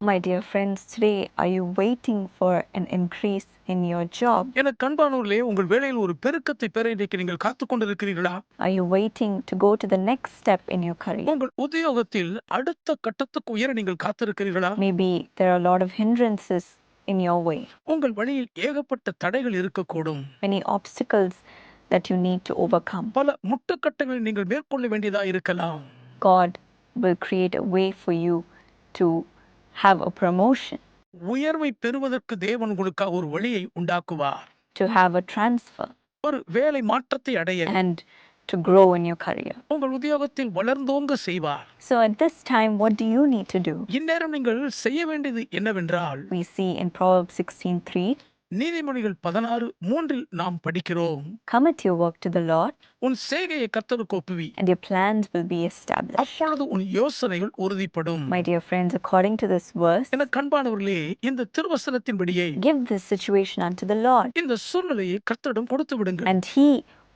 My dear friends, today are you waiting for an increase in your job? என கண்பானூர்களே உங்கள் வேலையில் ஒரு பெருக்கத்தை பெற இன்றைக்கு நீங்கள் காத்து கொண்டிருக்கிறீர்களா Are you waiting to go to the next step in your career? உங்கள் உத்தியோகத்தில் அடுத்த கட்டத்துக்கு உயர நீங்கள் காத்திருக்கிறீர்களா Maybe there are a lot of hindrances in your way, உங்கள் வழியில் ஏகப்பட்ட தடைகள் இருக்கக்கூடும் many obstacles that you need to overcome. பல முட்டுக்கட்டைகளை நீங்கள் மேற்கொள்ள வேண்டியதா இருக்கலாம் God will create a way for you to have a promotion, உயர்வை பெறுவதற்கு தேவன் உங்களுக்காக ஒரு வழியை உண்டாக்குவார் to have a transfer, ஒரு வேலை மாற்றத்தை அடைய and to grow in your career. உங்கள் உத்தியோகத்தில் வளர்ந்தோங்க செய்வார் So at this time, what do you need to do? இந்நேரம் நீங்கள் செய்ய வேண்டியது என்னவென்றால் We see in Proverbs 16:3, நீதிமொழிகள் பதினாறு மூன்றில் நாம் படிக்கிறோம் commit your work to the Lord, உன் சேகையை கர்த்தருக்கு ஒப்புவி and your plans will be established. அப்பொழுது உன் யோசனைகள் உறுதிப்படும் My dear friends, according to this verse, என கண்பானவர்களே இந்த திருவசனத்தின்படியே give this situation unto the Lord, இந்த சூழ்நிலையை கர்த்தரிடம் கொடுத்து விடுங்கள் and He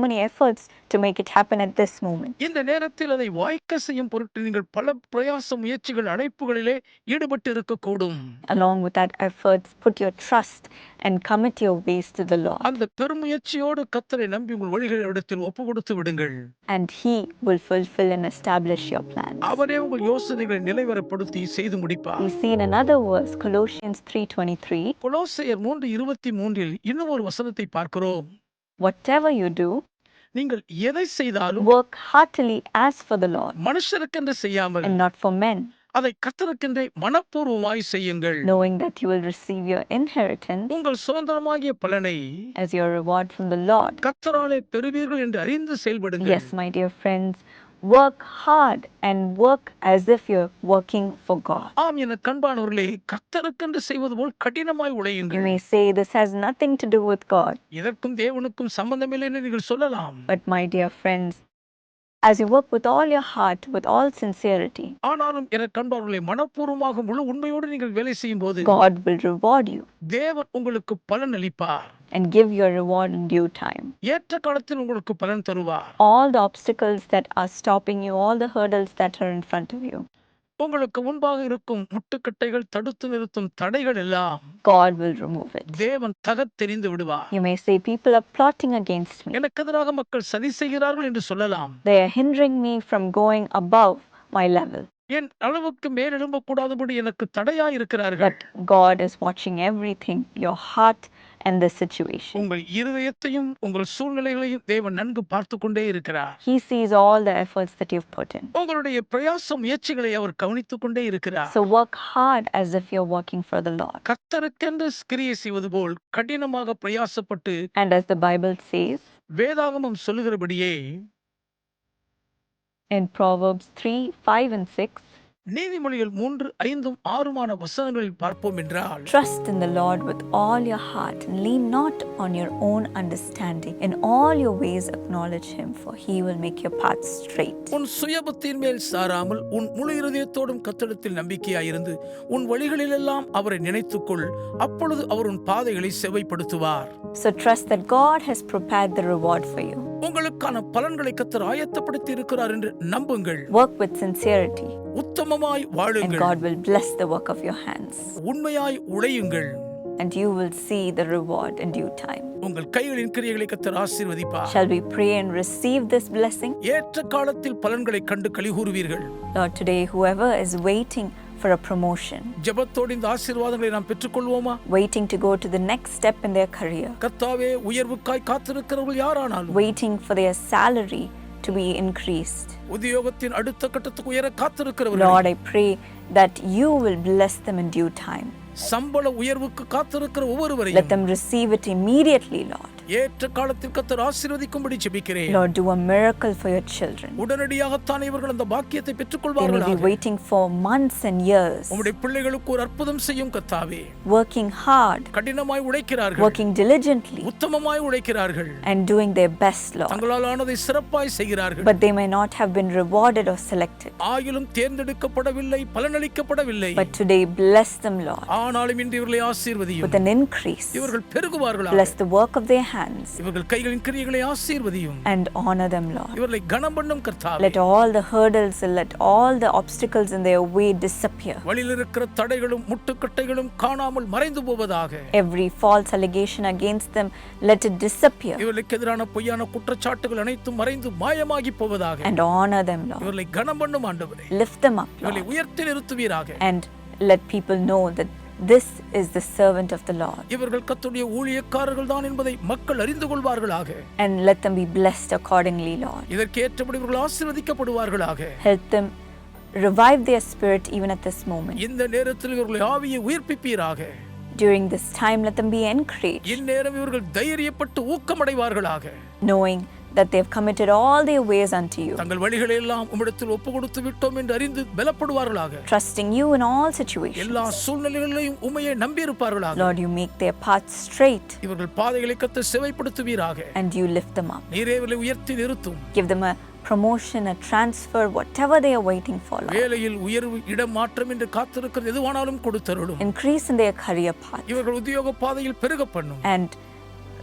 many efforts to make it happen at this moment. இந்த நேரத்தில் அதை வாய்க்க செய்யும் பொருட்டு நீங்கள் பல பிரயாச முயற்சிகள் அழைப்புகளிலே ஈடுபட்டு இருக்கக்கூடும் Along with that efforts, put your trust and commit your ways to the Lord, அந்த பெருமுயற்சியோடு கத்தரை நம்பி உங்கள் வழிகளை இடத்தில் ஒப்பு கொடுத்து விடுங்கள் and He will fulfill and establish your plans. அவரே உங்கள் யோசனைகளை நிலைவரப்படுத்தி செய்து முடிப்பார் We see in another verse, Colossians 3:23, கொலோசையர் மூன்று இருபத்தி மூன்றில் இன்னும் ஒரு வசனத்தை பார்க்கிறோம் whatever you do, நீங்கள் எதை செய்தாலும் work heartily as for the Lord மனுஷருக்கென்று செய்யாமல் and not for men, அதை கத்தருக்கென்றே மனப்பூர்வமாய் செய்யுங்கள் knowing that you will receive your inheritance உங்கள் சுதந்திரமாகிய பலனை as your reward from the Lord. கத்தராலே பெறுவீர்கள் என்று அறிந்து செயல்படுங்கள் Yes, my dear friends, work hard and work as if you're working for God. ஆம் என கண்பானவர்களே கத்தருக்கென்று செய்வது போல் கடினமாய் You உழையுங்கள் may say this has nothing to do with God, இதற்கும் தேவனுக்கும் சம்பந்தமில்லை என்று நீங்கள் சொல்லலாம் but my dear friends, as you work with all your heart, with all sincerity, ஆனாலும் என கண்பானவர்களே மனப்பூர்வமாக முழு உண்மையோடு நீங்கள் வேலை செய்யும் போது God will reward you தேவன் உங்களுக்கு பலன் அளிப்பார் and give your reward in due time. ஏற்ற காலத்தில் உங்களுக்கு பலன் தருவார் All the obstacles that are stopping you, all the hurdles that are in front of you, உங்களுக்கு முன்பாக இருக்கும் முட்டுக்கட்டைகள் தடுத்து நிறுத்தும் தடைகள் எல்லாம் God will remove it. தேவன் தகத்தெறிந்து விடுவார் You may say, People are plotting against me. எனக்கு எதிராக மக்கள் சதி செய்கிறார்கள் என்று சொல்லலாம் They are hindering me from going above my level. என் அளவுக்கு மேல் எழும்பக்கூடாதபடி எனக்கு தடையா இருக்கிறார்கள் But God is watching everything, your heart and the situation. உங்கள் இருதயத்தையும் உங்கள் சூழ்நிலைகளையும் தேவன் நன்கு பார்த்து கொண்டே இருக்கிறார் He sees all the efforts that you've put in. உங்களுடைய பிரயாச முயற்சிகளை அவர் கவனித்துக் கொண்டே இருக்கிறார் So work hard as if you're working for the Lord. கத்தருக்கென்று கிரியை செய்வது போல் கடினமாக பிரயாசப்பட்டு And as the Bible says வேதாகமம் சொல்லுகிறபடியே in Proverbs 3 5 and 6, நீதிமொழிகள் மூன்று ஐந்தும் ஆறுமான வசனங்களில் பார்ப்போம் என்றால் trust in the Lord with all your heart and lean not on your own understanding. In all your ways acknowledge Him, for He will make your path straight. உன் சுயபுத்தியின் மேல் சாராமல் உன் முழு இருதயத்தோடும் கத்தடத்தில் நம்பிக்கையாயிருந்து உன் வழிகளிலெல்லாம் அவரை நினைத்துக்கொள் அப்பொழுது அவர் உன் பாதைகளை செவைப்படுத்துவார் So trust that God has prepared the reward for you. உங்களுக்கான பலன்களை கத்தர் ஆயத்தப்படுத்தி இருக்கிறார் என்று நம்புங்கள் Work with sincerity, உத்தமமாய் வாழுங்கள் God will bless the work of your hands, உண்மையாய் உழையுங்கள் and you will see the reward in due time. உங்கள் கைகளின் கிரியைகளை கத்தர் ஆசீர்வதிப்பார் Shall we pray and receive this blessing? ஏற்ற காலத்தில் பலன்களை கண்டு கலிகூறுவீர்கள் Lord, today, whoever is waiting for a promotion, ஜெபத்தோடு இந்த ஆசீர்வாதங்களை நாம் பெற்றுக்கொள்வோமா waiting to go to the next step in their career, கர்த்தாவே உயர்வுக்காய் காத்திருக்கிறவர்கள் யாரானாலும் waiting for their salary to be increased. உத்தியோகத்தின் அடுத்த கட்டத்துக்கு உயர காத்திருக்கிறவர்கள் Lord, I pray that you will bless them in due time. சம்பள உயர்வுக்கு காத்திருக்கிற Let ஒவ்வொருவரையும் them receive it immediately, Lord. ஏற்ற காலத்தில் கத்தர் ஆசீர்வதிக்கும்படி ஜெபிக்கிறேன் Lord, do a miracle for your children. உடனடியாகத்தான் இவர்கள் அந்த பாக்கியத்தை பெற்றுக் They may be கொள்வார்களாக waiting for months and years, உம்முடைய பிள்ளைகளுக்கு ஒரு அற்புதம் செய்யும் கத்தாவே working hard, கடினமாய் உழைக்கிறார்கள் working diligently, உத்தமமாய் உழைக்கிறார்கள் and doing their best, Lord. தங்களால் ஆனதை சிறப்பாய் செய்கிறார்கள் But they may not have been rewarded or selected. ஆயிலும் தேர்ந்தெடுக்கப்படவில்லை பலனளிக்கப்படவில்லை But today, bless them, Lord, ஆனாலும் இன்று இவர்களை ஆசீர்வதியும் with an increase. இவர்கள் பெருகுவார்களா Bless the work of their hands. And honor them, Lord. Let all the hurdles, let all the obstacles in their way disappear. Every false allegation against them, let it disappear. And honor them, Lord. Lift them up, Lord. And let people know that this is the servant of the Lord. இவர்கள் கத்துடைய ஊழியக்காரர்கள் தான் என்பதை மக்கள் அறிந்து கொள்வார்களாக And let them be blessed accordingly, Lord. இதற்கு ஏற்றபடி இவர்கள் ஆசீர்வதிக்கப்படுவார்களாக Help them revive their spirit even at this moment. இந்த நேரத்தில் இவர்களை ஆவியை உயிர்ப்பிப்பீராக During this time, let them be encouraged, இந்நேரம் இவர்கள் தைரியப்பட்டு ஊக்கமடைவார்களாக knowing that they have committed all their ways unto you, தங்கள் வழிகளை எல்லாம் உம்மிடத்தில் ஒப்பு கொடுத்து விட்டோம் என்று அறிந்து பலப்படுவார்களாக trusting you in all situations. எல்லா சூழ்நிலைகளிலையும் உண்மையை நம்பியிருப்பார்களாக Lord, you make their paths straight இவர்கள் பாதைகளை கத்து செவைப்படுத்துவீராக and you lift them up. நீரே இவர்களை உயர்த்தி நிறுத்தும் Give them a promotion, a transfer, whatever they are waiting for, Lord. வேலையில் உயர்வு இடம் மாற்றம் என்று காத்திருக்கிறது எதுவானாலும் கொடுத்தருளும் Increase in their career path இவர்கள் உத்தியோக பாதையில் பெருக பண்ணும் and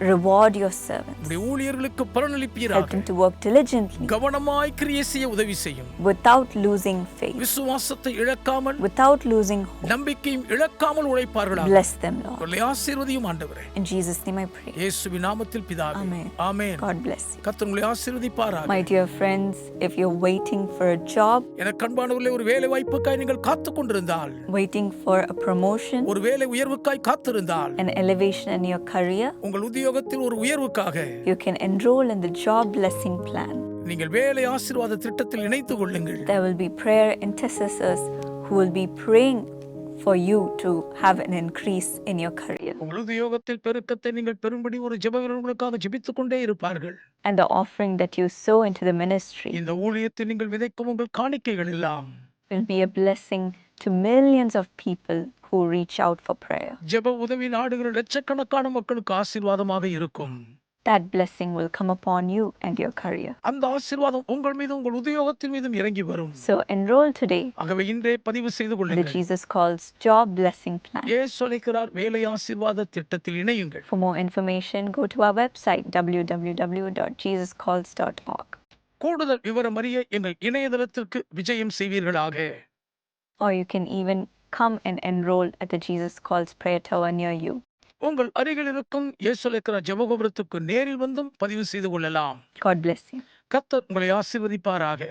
reward your servants. உம்முடைய ஊழியர்களுக்கு Help பலனளிப்பீராக them to work diligently கவனமாய் கிரியை செய்ய உதவி செய்யும் without losing faith, விசுவாசத்தை இழக்காமல் without losing hope. நம்பிக்கையும் இழக்காமல் உழைப்பார்களாக Bless them, Lord. அவர்களை ஆசீர்வதியும் ஆண்டவரே In Jesus' name I pray. இயேசுவின் நாமத்தில் பிதாவே Amen. Amen God bless you. கர்த்தர் உங்களை ஆசீர்வதிப்பாராக My dear friends, if you're waiting for a job, எனக்கு அன்பானவர்களே ஒரு வேலை வாய்ப்புக்காய் நீங்கள் காத்து கொண்டிருந்தால் waiting for a promotion, ஒரு வேலை உயர்வுக்காய் காத்திருந்தால் an elevation in your career, உங்கள் உத்தியோகத்தில் ஒரு உயர்வுக்காக you can enroll in the job blessing plan. நீங்கள் வேலை ஆசீர்வாத திட்டத்தில் இணைத்துக் கொள்ளுங்கள் There will be prayer intercessors who will be praying for you to have an increase in your career. உங்கள் உத்தியோகத்தில் பெருக்கத்தை நீங்கள் பெறும்படி ஒரு ஜெப வீரர்களுக்காக ஜெபித்துக் கொண்டே இருப்பார்கள் And the offering that you sow into the ministry இந்த ஊழியத்தில் நீங்கள் விதைக்கும் உங்கள் காணிக்கைகள் எல்லாம் will be a blessing to millions of people who reach out for prayer. ஜெப உதவி நாடுகிற லட்சக்கணக்கான மக்களுக்கு ஆசீர்வாதமாக இருக்கும் That blessing will come upon you and your career. அந்த ஆசீர்வாதம் உங்கள் மீதும் உங்கள் உத்தியோகத்தின் மீதும் இறங்கி வரும் So enroll today ஆகவே இன்றே பதிவு செய்து in the கொள்ளுங்கள் Jesus Calls Job Blessing Plan. ஏசு அழைக்கிறார் வேலை ஆசீர்வாத திட்டத்தில் இணையுங்கள் For more information, go to our website www.jesuscalls.org. கூடுதல் விவரம் அறிய எங்கள் இணையதளத்திற்கு விஜயம் செய்வீர்களாக Or you can even come and enroll at the Jesus Calls Prayer Tower near you. உங்கள் அருகில் இருக்கும் இயேசு அழைக்கிறார் ஜெபகோபுரத்துக்கு நேரில் வந்தும் பதிவு செய்து கொள்ளலாம் God bless you. கர்த்தர் உங்களை ஆசீர்வதிப்பாராக